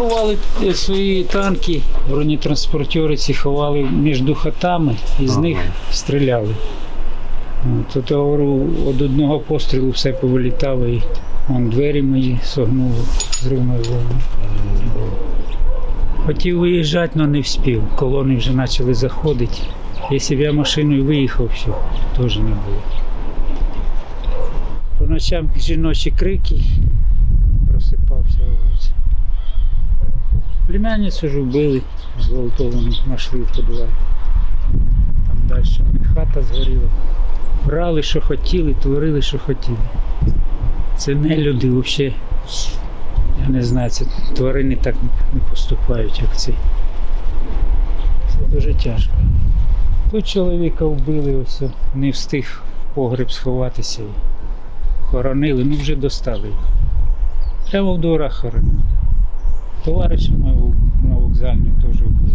ховали е, свої танки, бронетранспортери ці ховали між хатами і з Ага. них стріляли. От, Тут говорю, від одного пострілу все повилітало і вон двері мої согнуло зривною волною. Хотів виїжджати, але не встиг. Колони вже почали заходити. Якщо б я машиною виїхав, все, теж не було. По ночам жіночі крики, просипався вулиці. Племянницю ж вбили, зґвалтовану, знайшли в підвалі. Там далі хата згоріла. Брали, що хотіли, творили, що хотіли. Це не люди взагалі. Я не знаю, це тварини так не поступають, як ці. Це дуже тяжко. Тут чоловіка вбили, ось не встиг в погреб сховатися хоронили, ну вже достали його. Прямо в дворах хоронили. Товариша мого на вокзальні теж вбили.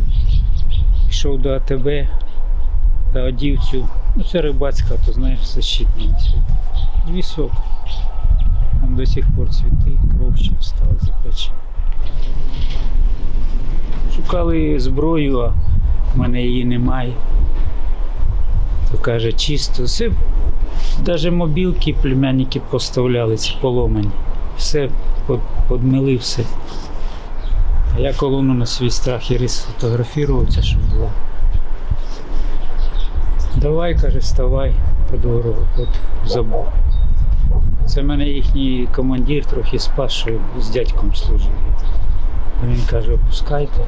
Пішов до АТБ, та одів цю, ну це рибацька, то знаєш, защитна. Вісок. Там до сих пор цвіти, кров ще стала запечена. Шукали зброю, а в мене її немає. То каже, чисто. Все, навіть мобілки племянники поставляли, ці поломані. Все под- подмили все. А я колону на свій страх і рис фотографувався, щоб було. Давай, каже, вставай по дорогу, от забув. Це мене їхній командир трохи спас, що з дядьком служив. Він каже, опускайте,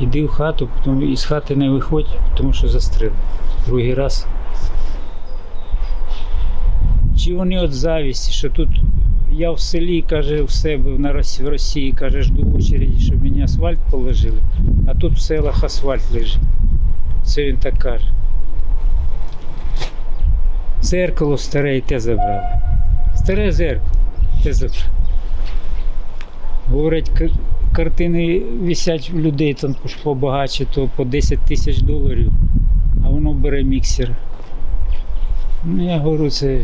іди в хату, потім із хати не виходь, тому що застрелив. Другий раз. Чи вони от завісті, що тут я в селі, каже, в себе в Росії, каже, жду очереді, щоб мені асфальт положили, а тут в селах асфальт лежить. Це він так каже. Зеркало старе і те забрали. Старе зеркало, те забрали. Говорять, картини висять в людей там побагаче, то по 10 тисяч доларів, а воно бере міксер. Ну, я говорю, це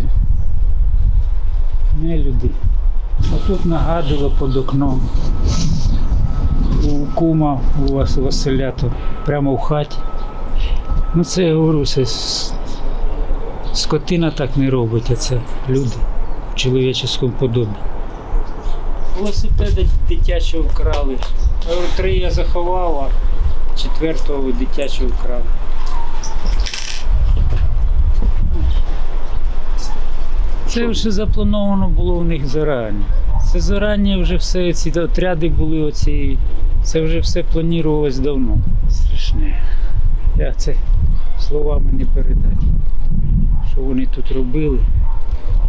не люди. А тут нагадувало під окном. У кума у вас у Василя, прямо в хаті. Ну це я говорю, це скотина так не робить, а це люди в чоловічому подобі. Велосипеди дитячого вкрали. Три я заховав, а четвертого дитячого вкрали. Це вже заплановано було у них зарані. Це зарані вже все ці отряди були оці. Це вже все планувалось давно. Страшне. Я це словами не передати. Що вони тут робили.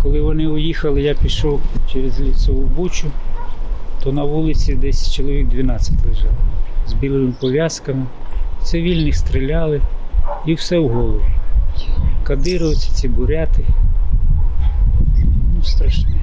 Коли вони уїхали, я пішов через лісову бучу, то на вулиці десь чоловік 12 лежав з білими пов'язками. Цивільних стріляли і все в голову. Кадировці, ці буряти. Страшне.